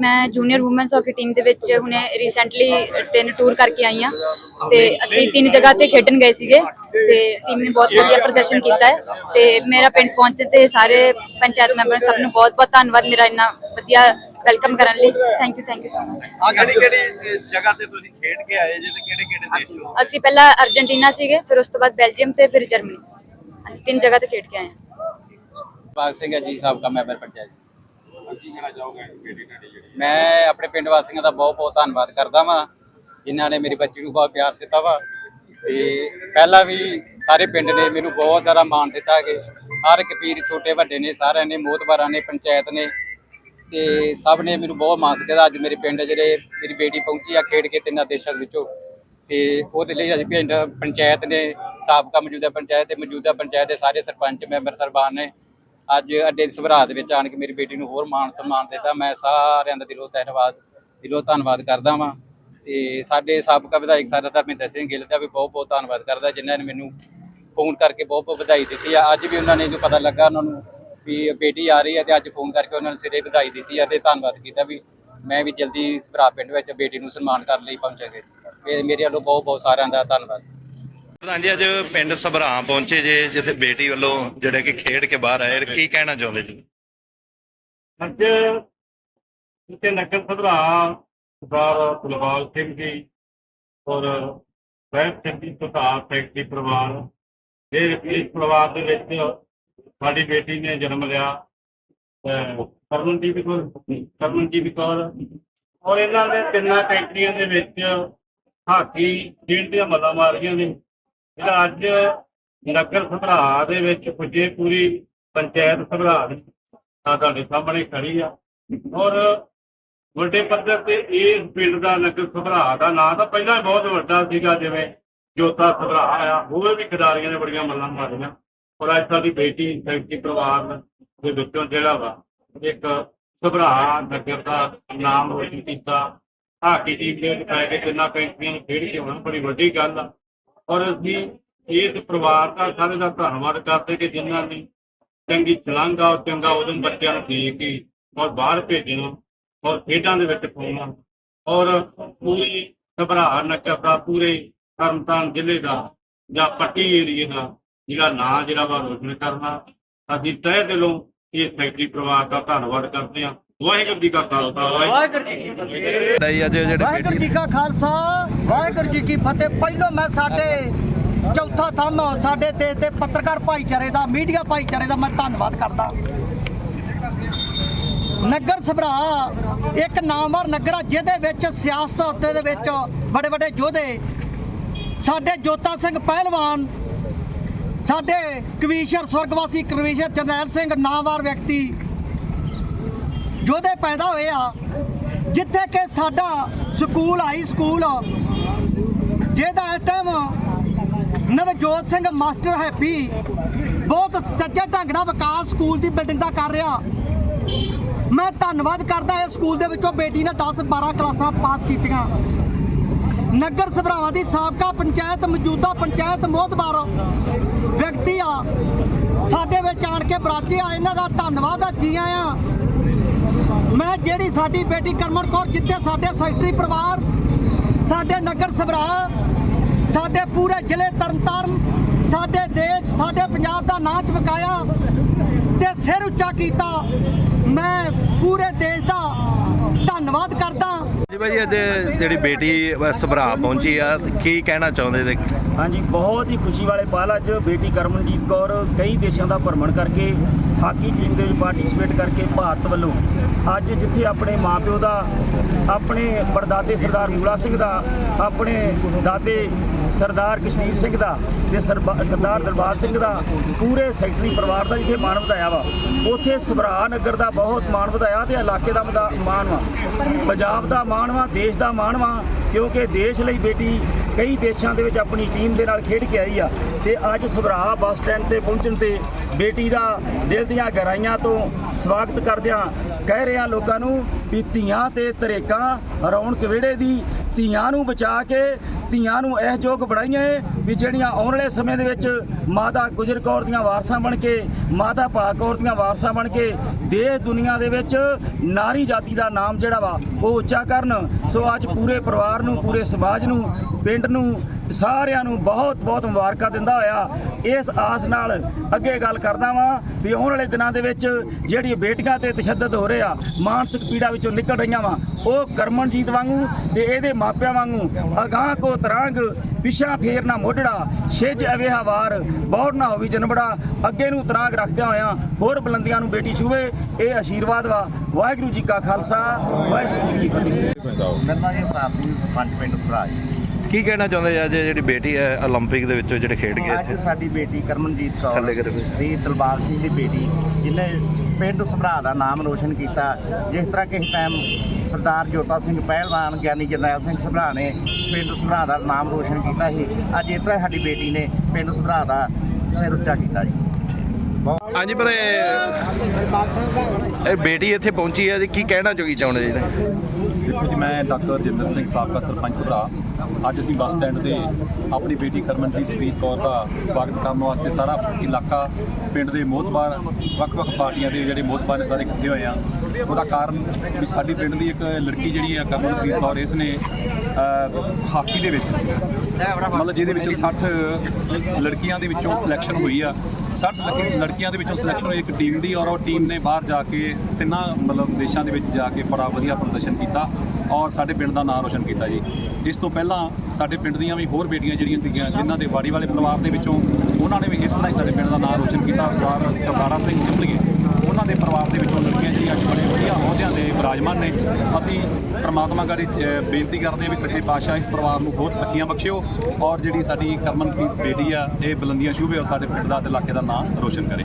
ਮੈਂ junior womens hockey team ਦੇ ਵਿੱਚ ਹੁਣੇ ਰੀਸੈਂਟਲੀ ਤਿੰਨ ਟੂਰ ਕਰਕੇ ਆਈ ਹਾਂ ਤੇ ਅਸੀਂ ਤਿੰਨ ਜਗ੍ਹਾ ਤੇ ਖੇਡਣ ਗਏ ਸੀਗੇ ਤੇ ਟੀਮ ਨੇ ਬਹੁਤ ਵਧੀਆ ਪ੍ਰਦਰਸ਼ਨ ਕੀਤਾ ਹੈ ਤੇ ਮੇਰਾ ਪਿੰਡ ਪਹੁੰਚੇ ਤੇ ਸਾਰੇ ਪੰਚਾਇਤ ਮੈਂਬਰ ਸਭ ਨੂੰ ਬਹੁਤ ਬਹੁਤ ਧੰਨਵਾਦ ਮੇਰਾ ਇੰਨਾ ਵਧੀਆ ਵੈਲਕਮ ਕਰਨ ਲਈ। Thank you thank you so much ਕਿਹੜੀ ਕਿਹੜੀ ਜਗ੍ਹਾ ਤੇ ਤੁਸੀਂ ਖੇਡ ਕੇ ਆਏ ਜੇ ਤੇ ਕਿਹੜੇ ਕਿਹੜੇ ਦੇਸ਼ ਅਸੀਂ ਪਹਿਲਾਂ ਅਰਜنٹੀਨਾ ਸੀਗੇ ਫਿਰ ਉਸ ਤੋਂ ਬਾਅਦ ਬੈਲਜੀਅਮ ਤੇ ਫਿਰ ਜਰਮਨੀ। ਅਸੀਂ ਤਿੰਨ ਜਗ੍ਹਾ ਤੇ ਖੇਡ ਕੇ ਆਏ ਹਾਂ। ਬਾਗ ਸਿੰਘ ਜੀ ਸਾਬਕਾ ਮੈਂਬਰ ਪੰਚਾਇਤ। ਕੀ ਕਹਿਣਾ ਚਾਹੋਗੇ ਕਿਹੜੀ ਕਿਹੜੀ ਜਿਹੜੀ ਮੈਂ ਆਪਣੇ ਪਿੰਡ ਵਾਸੀਆਂ ਦਾ ਬਹੁਤ ਬਹੁਤ ਧੰਨਵਾਦ ਕਰਦਾ ਵਾਂ, ਜਿਨ੍ਹਾਂ ਨੇ ਮੇਰੀ ਬੱਚੀ ਨੂੰ ਬਹੁਤ ਪਿਆਰ ਦਿੱਤਾ ਵਾ। ਤੇ ਪਹਿਲਾਂ ਵੀ ਸਾਰੇ ਪਿੰਡ ਨੇ ਮੈਨੂੰ ਬਹੁਤ ਜ਼ਿਆਦਾ ਮਾਣ ਦਿੱਤਾ ਕਿ ਹਰ ਇੱਕ ਵੀਰ ਛੋਟੇ ਵੱਡੇ ਨੇ, ਸਾਰਿਆਂ ਨੇ, ਮੋਹਤਬਾਰਾਂ ਨੇ, ਪੰਚਾਇਤ ਨੇ, ਤੇ ਸਭ ਨੇ ਮੈਨੂੰ ਬਹੁਤ ਮਾਣ ਦਿੱਤਾ। ਅੱਜ ਮੇਰੇ ਪਿੰਡ ਜਿਹੜੇ ਮੇਰੀ ਬੇਟੀ ਪਹੁੰਚੀ ਆ ਖੇਡ ਕੇ ਤਿੰਨਾਂ ਦੇਸ਼ਾਂ ਦੇ ਵਿੱਚੋਂ, ਤੇ ਉਹਦੇ ਲਈ ਅੱਜ ਪਿੰਡ ਪੰਚਾਇਤ ਨੇ, ਸਾਬਕਾ ਮੌਜੂਦਾ ਪੰਚਾਇਤ ਤੇ ਮੌਜੂਦਾ ਪੰਚਾਇਤ ਦੇ ਸਾਰੇ ਸਰਪੰਚ, ਮੈਂਬਰ, ਸਰਬਾਨ ਨੇ ਅੱਜ ਅੱਡੇ ਦੀ ਸਭਰਾ ਦੇ ਵਿੱਚ ਆਣ ਕੇ ਮੇਰੀ ਬੇਟੀ ਨੂੰ ਹੋਰ ਮਾਣ ਸਨਮਾਨ ਦਿੱਤਾ। ਮੈਂ ਸਾਰਿਆਂ ਦਾ ਦਿਲੋਂ ਧੰਨਵਾਦ ਦਿਲੋਂ ਧੰਨਵਾਦ ਕਰਦਾ ਵਾਂ। ਤੇ ਸਾਡੇ ਸਾਬਕਾ ਵਿਧਾਇਕ ਸਰ ਧਰਮਿੰਦਰ ਸਿੰਘ ਗਿੱਲ ਦਾ ਵੀ ਬਹੁਤ ਬਹੁਤ ਧੰਨਵਾਦ ਕਰਦਾ, ਜਿਨ੍ਹਾਂ ਨੇ ਮੈਨੂੰ ਫੋਨ ਕਰਕੇ ਬਹੁਤ ਬਹੁਤ ਵਧਾਈ ਦਿੱਤੀ ਆ। ਅੱਜ ਵੀ ਉਹਨਾਂ ਨੇ ਜੋ ਪਤਾ ਲੱਗਾ, ਉਹਨਾਂ ਨੂੰ ਵੀ ਬੇਟੀ ਆ ਰਹੀ ਹੈ ਤੇ ਅੱਜ ਫੋਨ ਕਰਕੇ ਉਹਨਾਂ ਨੇ ਸਿਰੇ ਵਧਾਈ ਦਿੱਤੀ ਆ ਤੇ ਧੰਨਵਾਦ ਕੀਤਾ ਵੀ ਮੈਂ ਵੀ ਜਲਦੀ ਸਭਰਾ ਪਿੰਡ ਵਿੱਚ ਬੇਟੀ ਨੂੰ ਸਨਮਾਨ ਕਰਨ ਲਈ ਪਹੁੰਚਾਂਗੇ ਇਹ ਮੇਰੇ ਵੱਲੋਂ ਬਹੁਤ ਬਹੁਤ ਸਾਰਿਆਂ ਦਾ ਧੰਨਵਾਦ। ਪ੍ਰਧਾਨ ਜੀ ਅੱਜ ਪਿੰਡ ਸਭਰਾ ਪਹੁੰਚੇ ਜੇ, ਜਿੱਥੇ ਬੇਟੀ ਵੱਲੋਂ ਜਿਹੜੇ ਕਿ ਖੇਡ ਕੇ ਬਾਹਰ ਆਏ, ਕੀ ਕਹਿਣਾ ਚਾਹੁੰਦੇ ਜੀ? ਅੱਜ ਇੱਥੇ ਨਗਰ ਸਭਰਾ ਸਰਦਾਰ ਕੁਲਵਾਲ ਸਿੰਘ ਜੀ ਔਰ ਵੈਦ ਸਿੰਘ ਜੀ ਸੁਧਾਰ ਫੈਕਟਰੀ ਪਰਿਵਾਰ, ਇਹ ਇਸ ਪਰਿਵਾਰ ਦੇ ਵਿੱਚ ਸਾਡੀ ਬੇਟੀ ਨੇ ਜਨਮ ਲਿਆ, ਅਹ ਕੌਰ ਕਰਮਨਜੀਤ ਕੌਰ ਔਰ ਇਹਨਾਂ ਨੇ ਤਿੰਨਾਂ ਫੈਕਟਰੀਆਂ ਦੇ ਵਿੱਚ ਹਾਕੀ, ਖੇਡ ਦੀਆਂ ਮੱਲਾਂ ਮਾਰੀਆਂ ਨੇ। ਜਿਹੜਾ ਅੱਜ ਨਗਰ ਸਭਰਾ ਦੇ ਵਿੱਚ ਪੁੱਜੇ ਪੂਰੀ ਪੰਚਾਇਤ ਸਭਰਾ ਦੀ ਆ ਤੁਹਾਡੇ ਸਾਹਮਣੇ ਖੜੀ ਆ। ਔਰ ਵੱਡੇ ਪੱਧਰ ਤੇ ਇਸ ਪਿੰਡ ਦਾ ਨਗਰ ਸਭਰਾ ਦਾ ਨਾਂ ਤਾਂ ਪਹਿਲਾਂ ਹੀ ਬਹੁਤ ਵੱਡਾ ਸੀਗਾ, ਜਿਵੇਂ ਜੋਤਾ ਸਭਰਾ ਆ ਹੋਰ ਵੀ ਖਿਡਾਰੀਆਂ ਨੇ ਬੜੀਆਂ ਮੱਲਾਂ ਮਾਰੀਆਂ। ਔਰ ਅੱਜ ਸਾਡੀ ਬੇਟੀ ਫੈਕਟਰੀ ਪਰਿਵਾਰ ਦੇ ਵਿੱਚੋਂ ਜਿਹੜਾ ਵਾ, ਇੱਕ ਸਭਰਾ ਨਗਰ ਦਾ ਨਾਮ ਰੋਸ਼ਨ ਕੀਤਾ। ਹਾਕੀ ਟੀਮ ਦੇ ਵਿੱਚ ਕੇ ਜਿੰਨਾ ਫੈਕਟਰੀਆਂ ਖੇਡ ਕੇ ਹੁਣ ਬੜੀ ਵੱਡੀ ਗੱਲ ਆ। ਔਰ ਅਸੀਂ ਇਸ ਪਰਿਵਾਰ ਦਾ ਸਾਰੇ ਦਾ ਧੰਨਵਾਦ ਕਰਦੇ ਕਿ ਜਿਨ੍ਹਾਂ ਨੇ ਚੰਗੀ ਛਲਾਂਗਾ ਔਰ ਚੰਗਾ ਉਦਮ ਬੱਚਿਆਂ ਨੂੰ ਦੇ ਕੇ ਔਰ ਬਾਹਰ ਭੇਜਣਾ ਔਰ ਖੇਡਾਂ ਦੇ ਵਿੱਚ ਪਾਉਣਾ। ਔਰ ਪੂਰੀ ਘਬਰਾ ਨਗਰ ਦਾ ਪੂਰੇ ਤਰਨਤਾਰਨ ਜ਼ਿਲ੍ਹੇ ਦਾ ਜਾਂ ਪੱਟੀ ਏਰੀਏ ਦਾ ਜਿਹੜਾ ਨਾਂ ਜਿਹੜਾ ਵਾ ਰੋਸ਼ਨ ਕਰਨਾ। ਅਸੀਂ ਤਹਿ ਦਿਲੋਂ ਇਸ ਫੈਕਟਰੀ ਪਰਿਵਾਰ ਦਾ ਧੰਨਵਾਦ ਕਰਦੇ ਹਾਂ। ਵਾਹਿਗੁਰੂ ਜੀ ਕਾ ਖਾਲਸਾ ਵਾਹਿਗੁਰੂ ਜੀ ਕੀ ਫਤਿਹ। ਨਹੀਂ ਅੱਜ ਜਿਹੜੇ ਵਾਹਿਗੁਰੂ ਜੀ ਕਾ ਖਾਲਸਾ ਵਾਹਿਗੁਰੂ ਜੀ ਕੀ ਫਤਿਹ। ਪਹਿਲੋਂ ਮੈਂ ਸਾਡੇ ਚੌਥਾ ਥੰਮ ਸਾਡੇ ਦੇਸ਼ ਦੇ ਪੱਤਰਕਾਰ ਭਾਈਚਾਰੇ ਦਾ ਮੀਡੀਆ ਭਾਈਚਾਰੇ ਦਾ ਮੈਂ ਧੰਨਵਾਦ ਕਰਦਾ। ਨਗਰ ਸਭਰਾ ਇੱਕ ਨਾਮਵਰ ਨਗਰ ਆ ਜਿਹਦੇ ਵਿੱਚ ਸਿਆਸਤ ਉੱਤੇ ਦੇ ਵਿੱਚ ਬੜੇ ਬੜੇ ਯੋਧੇ। ਸਾਡੇ ਜੋਤਾ ਸਿੰਘ ਪਹਿਲਵਾਨ ਸਾਡੇ ਕਵੀਸ਼ਰ ਸੁਰਗਵਾਸੀ ਕਵੀਸ਼ਰ ਜਰਨੈਲ ਸਿੰਘ ਨਾਮਵਰ ਵਿਅਕਤੀ ਯੋਧੇ ਪੈਦਾ ਹੋਏ ਆ, ਜਿੱਥੇ ਕਿ ਸਾਡਾ ਸਕੂਲ ਹਾਈ ਸਕੂਲ ਜਿਹਦਾ ਇਸ ਟਾਈਮ ਨਵਜੋਤ ਸਿੰਘ ਮਾਸਟਰ ਹੈਪੀ, ਬਹੁਤ ਸੱਚੇ ਢੰਗ ਨਾਲ ਵਿਕਾਸ ਸਕੂਲ ਦੀ ਬਿਲਡਿੰਗ ਦਾ ਕਰ ਰਿਹਾ। ਮੈਂ ਧੰਨਵਾਦ ਕਰਦਾ ਇਸ ਸਕੂਲ ਦੇ ਵਿੱਚੋਂ ਬੇਟੀ ਨੇ 10 12 ਕਲਾਸਾਂ ਪਾਸ ਕੀਤੀਆਂ। ਨਗਰ ਸਭਰਾਵਾਂ ਦੀ ਸਾਬਕਾ ਪੰਚਾਇਤ ਮੌਜੂਦਾ ਪੰਚਾਇਤ ਮੋਹਤਬਾਰ ਵਿਅਕਤੀ ਆ। ਸਾਡੇ ਵਿੱਚ ਆਣ ਕੇ ਬਰਾਤੇ ਆ, ਇਹਨਾਂ ਦਾ ਧੰਨਵਾਦ ਆ, ਜੀ ਆਇਆਂ। ਮੈਂ ਜਿਹੜੀ ਸਾਡੀ ਬੇਟੀ ਕਰਮਨ ਕੌਰ ਜਿੱਥੇ ਸਾਡੇ ਸੈਕਟਰੀ ਪਰਿਵਾਰ, ਸਾਡੇ ਨਗਰ ਸਭਰਾ, ਸਾਡੇ ਪੂਰੇ ਜ਼ਿਲ੍ਹੇ ਤਰਨਤਾਰਨ, ਸਾਡੇ ਦੇਸ਼, ਸਾਡੇ ਪੰਜਾਬ ਦਾ ਨਾਂ ਚਮਕਾਇਆ ਤੇ ਸਿਰ ਉੱਚਾ ਕੀਤਾ। ਮੈਂ ਪੂਰੇ ਦੇਸ਼ ਦਾ ਧੰਨਵਾਦ ਕਰਦਾ। ਜੀ ਭਾਈ ਅੱਜ ਜਿਹੜੀ ਬੇਟੀ ਸਭਰਾ ਪਹੁੰਚੀ ਆ ਕੀ ਕਹਿਣਾ ਚਾਹੁੰਦੇ ਤੇ ਹਾਂਜੀ ਬਹੁਤ ਹੀ ਖੁਸ਼ੀ ਵਾਲੇ ਪਲ ਅੱਜ ਬੇਟੀ ਕਰਮਨਜੀਤ ਕੌਰ ਕਈ ਦੇਸ਼ਾਂ ਦਾ ਭ੍ਰਮਣ ਕਰਕੇ ਹਾਕੀ ਟੀਮ ਦੇ ਵਿੱਚ ਪਾਰਟਿਸਿਪੇਟ ਕਰਕੇ ਭਾਰਤ ਵੱਲੋਂ ਅੱਜ ਜਿੱਥੇ ਆਪਣੇ ਮਾਪਿਓ ਦਾ ਆਪਣੇ ਪਰਦਾਦੇ ਸਰਦਾਰ ਮੂਲਾ ਸਿੰਘ ਦਾ ਆਪਣੇ ਦਾਦੇ ਸਰਦਾਰ ਕਸ਼ਮੀਰ ਸਿੰਘ ਦਾ ਤੇ ਸਰਬਾ- ਸਰਦਾਰ ਦਰਬਾਰ ਸਿੰਘ ਦਾ ਪੂਰੇ ਸੈਕਟਰੀ ਪਰਿਵਾਰ ਦਾ ਜਿੱਥੇ ਮਾਣ ਵਧਾਇਆ ਵਾ। ਉੱਥੇ ਸਭਰਾ ਨਗਰ ਦਾ ਬਹੁਤ ਮਾਣ ਵਧਾਇਆ ਤੇ ਇਲਾਕੇ ਦਾ ਮਦਾ- ਮਾਣ ਵਾ। ਪੰਜਾਬ ਦਾ ਮਾਣ ਵਾ, ਦੇਸ਼ ਦਾ ਮਾਣ ਵਾ, ਕਿਉਂਕਿ ਦੇਸ਼ ਲਈ ਬੇਟੀ ਕਈ ਦੇਸ਼ਾਂ ਦੇ ਵਿੱਚ ਆਪਣੀ ਟੀਮ ਦੇ ਨਾਲ ਖੇਡ ਕੇ ਆਈ ਆ। ਤੇ ਅੱਜ ਸਭਰਾ ਬੱਸ ਸਟੈਂਡ ਤੇ ਪਹੁੰਚਣ ਤੇ ਬੇਟੀ ਦਾ ਦਿਲ ਦੀਆਂ ਗਹਿਰਾਈਆਂ ਤੋਂ ਸਵਾਗਤ ਕਰਦਿਆਂ ਕਹਿ ਰਿਹਾ ਲੋਕਾਂ ਨੂੰ ਵੀ ਧੀਆਂ ਤੇ ਤਰੇਕਾਂ ਰੌਣਕ ਵਿਹੜੇ ਦੀ ਧੀਆਂ ਨੂੰ ਬਚਾ ਕੇ ਧੀਆਂ ਨੂੰ ਇਹ ਯੋਗ ਬਣਾਈਆਂ ਏ ਵੀ ਜਿਹੜੀਆਂ ਆਉਣ ਵਾਲੇ ਸਮੇਂ ਦੇ ਵਿੱਚ ਮਾਤਾ ਗੁਜਰ ਕੌਰ ਦੀਆਂ ਵਾਰਸਾਂ ਬਣ ਕੇ, ਮਾਤਾ ਭਾਗ ਕੌਰ ਦੀਆਂ ਵਾਰਸਾਂ ਬਣ ਕੇ ਦੇਸ਼ ਦੁਨੀਆ ਦੇ ਵਿੱਚ ਨਾਰੀ ਜਾਤੀ ਦਾ ਨਾਮ ਜਿਹੜਾ ਵਾ, ਉਹ ਉੱਚਾ ਕਰਨ। ਸੋ ਅੱਜ ਪੂਰੇ ਪਰਿਵਾਰ ਨੂੰ, ਪੂਰੇ ਸਮਾਜ ਨੂੰ, ਪਿੰਡ ਨੂੰ, ਸਾਰਿਆਂ ਨੂੰ ਬਹੁਤ ਬਹੁਤ ਮੁਬਾਰਕਾਂ ਦਿੰਦਾ ਹੋਇਆ। ਇਸ ਆਸ ਨਾਲ ਅੱਗੇ ਗੱਲ ਕਰਦਾ ਵਾਂ ਵੀ ਆਉਣ ਵਾਲੇ ਦਿਨਾਂ ਦੇ ਵਿੱਚ ਜਿਹੜੀ ਬੇਟੀਆਂ ਤੇ ਤਸ਼ੱਦਦ ਹੋ ਰਿਹਾ ਮਾਨਸਿਕ ਪੀੜਾ ਵਿੱਚੋਂ ਨਿਕਲ ਰਹੀਆਂ ਵਾ, ਉਹ ਕਰਮਨਜੀਤ ਵਾਂਗੂ ਤੇ ਇਹਦੇ ਮਾਪਿਆਂ ਵਾਂਗੂ ਅਗਾਹ ਕੋ ਤਰਾਂਗ ਪਿਛਾ ਫੇਰ ਨਾ ਮੋਢੜਾ, ਛਿਜ ਅਵੇਹਾ ਵਾਰ ਬੌੜ ਨਾ ਹੋਵੀ ਜਨਬੜਾ ਅੱਗੇ ਨੂੰ ਤਰਾਂਗ ਰੱਖਦਿਆਂ ਹੋਇਆਂ ਹੋਰ ਬੁਲੰਦੀਆਂ ਨੂੰ ਬੇਟੀ ਛੂਵੇ। ਇਹ ਆਸ਼ੀਰਵਾਦ ਵਾ। ਵਾਹਿਗੁਰੂ ਜੀ ਕਾ ਖਾਲਸਾ। ਵਾਹਿਗੁਰੂ ਜੀ ਕੀ ਫਤਿਹ। ਮੇਰਾ ਨਾਮ ਜੀ ਸਰਪੰਚ ਪਿੰਡ ਸਰਾਜ ਕੀ ਕਹਿਣਾ ਚਾਹੁੰਦੇ ਜੀ ਅੱਜ ਜਿਹੜੀ ਬੇਟੀ ਹੈ 올림픽 ਦੇ ਵਿੱਚ ਜਿਹੜੇ ਖੇਡ ਗਏ ਅੱਜ ਇੱਥੇ ਸਾਡੀ ਬੇਟੀ ਕਰਮਨਜੀਤ ਕੌਰ ਥੱਲੇ ਕਰੋ। ਵੀ ਦਿਲਬਾਗ ਸਿੰਘ ਦੀ ਬੇਟੀ ਜਿਹਨੇ ਪਿੰਡ ਸਭਰਾ ਦਾ ਨਾਮ ਰੋਸ਼ਨ ਕੀਤਾ ਜਿਸ ਤਰ੍ਹਾਂ ਕਿਸੇ ਟਾਈਮ ਸਰਦਾਰ ਜੋਤਾ ਸਿੰਘ ਪਹਿਲਵਾਨ ਗਿਆਨੀ ਜਰਨੈਲ ਸਿੰਘ ਸਭਰਾ ਨੇ ਪਿੰਡ ਸਭਰਾ ਦਾ ਨਾਮ ਰੋਸ਼ਨ ਕੀਤਾ ਸੀ ਅੱਜ ਇਸ ਤਰ੍ਹਾਂ ਸਾਡੀ ਬੇਟੀ ਨੇ ਪਿੰਡ ਸਭਰਾ ਦਾ ਸਿਰ ਉੱਚਾ ਕੀਤਾ ਜੀ ਬਹੁਤ ਹਾਂਜੀ ਪਰ ਇਹ ਇਹ ਬੇਟੀ ਇੱਥੇ ਪਹੁੰਚੀ ਹੈ ਜੀ ਕੀ ਕਹਿਣਾ ਚਾਹੀ ਚਾਹੁੰਦੇ ਜੀ ਦੇਖੋ ਜੀ, ਮੈਂ ਡਾਕਟਰ ਰਜਿੰਦਰ ਸਿੰਘ ਸਾਬਕਾ ਸਰਪੰਚ ਭਰਾ। ਅੱਜ ਅਸੀਂ ਬੱਸ ਸਟੈਂਡ ਤੇ ਆਪਣੀ ਬੇਟੀ ਕਰਮਨਜੀਤ ਪ੍ਰੀਤ ਕੌਰ ਦਾ ਸਵਾਗਤ ਕਰਨ ਵਾਸਤੇ ਸਾਰਾ ਇਲਾਕਾ ਪਿੰਡ ਦੇ ਮੋਹਤਬਾਰ, ਵੱਖ-ਵੱਖ ਪਾਰਟੀਆਂ ਦੇ ਜਿਹੜੇ ਮੋਹਤਬਾਰ ਨੇ ਸਾਰੇ ਇਕੱਠੇ ਹੋਏ ਆ। ਉਹਦਾ ਕਾਰਨ ਵੀ ਸਾਡੀ ਪਿੰਡ ਦੀ ਇੱਕ ਲੜਕੀ ਜਿਹੜੀ ਆ ਕਰਮਨਜੀਤ ਕੌਰ, ਇਸ ਨੇ ਹਾਕੀ ਦੇ ਵਿੱਚ, ਮਤਲਬ ਜਿਹਦੇ ਵਿੱਚੋਂ 60 ਲੜਕੀਆਂ ਦੇ ਵਿੱਚੋਂ ਸਿਲੈਕਸ਼ਨ ਹੋਈ ਆ। 60 ਲੜਕੀਆਂ ਦੇ ਵਿੱਚੋਂ ਸਿਲੈਕਸ਼ਨ ਹੋਈ ਇੱਕ ਟੀਮ ਦੀ ਔਰ ਉਹ ਟੀਮ ਨੇ ਬਾਹਰ ਜਾ ਕੇ ਤਿੰਨਾਂ, ਮਤਲਬ ਦੇਸ਼ਾਂ ਦੇ ਵਿੱਚ ਜਾ ਕੇ ਬੜਾ ਵਧੀਆ ਪ੍ਰਦਰਸ਼ਨ ਕੀਤਾ ਔਰ ਸਾਡੇ ਪਿੰਡ ਦਾ ਨਾਮ ਰੋਸ਼ਨ ਕੀਤਾ ਜੀ। ਇਸ ਤੋਂ ਪਹਿਲਾਂ ਸਾਡੇ ਪਿੰਡ ਦੀਆਂ ਵੀ ਹੋਰ ਬੇਟੀਆਂ ਜਿਹੜੀਆਂ ਸੀਗੀਆਂ, ਜਿਨ੍ਹਾਂ ਦੇ ਵਾੜੀ ਵਾਲੇ ਪਰਿਵਾਰ ਦੇ ਵਿੱਚੋਂ ਉਹਨਾਂ ਨੇ ਵੀ ਇਸ ਤਰ੍ਹਾਂ ਹੀ ਸਾਡੇ ਪਿੰਡ ਦਾ ਨਾਮ ਰੋਸ਼ਨ ਕੀਤਾ। ਸਰਦਾਰ ਸਰਦਾਰਾ ਸਿੰਘ ਜਿੰਦਗੀ ਉਹਨਾਂ ਦੇ ਪਰਿਵਾਰ ਦੇ ਵਿੱਚੋਂ ਲੜਕੀਆਂ ਜਿਹੜੀਆਂ ਅੱਜ ਨੇ। ਅਸੀਂ ਪ੍ਰਮਾਤਮਾ ਗਾੜੀ ਬੇਨਤੀ ਕਰਦੇ ਹਾਂ ਵੀ ਸੱਚੇ ਪਾਤਸ਼ਾਹ ਇਸ ਪਰਿਵਾਰ ਨੂੰ ਬਹੁਤ ਤਰੱਕੀਆਂ ਬਖਸ਼ਿਓ ਔਰ ਜਿਹੜੀ ਸਾਡੀ ਕਰਮਨਪ੍ਰੀਤ ਬੇਟੀ ਆ, ਇਹ ਬੁਲੰਦੀਆਂ ਛੂਹੇ ਔਰ ਸਾਡੇ ਪਿੰਡ ਦਾ ਤੇ ਇਲਾਕੇ ਦਾ ਨਾਮ ਰੋਸ਼ਨ ਕਰੇ।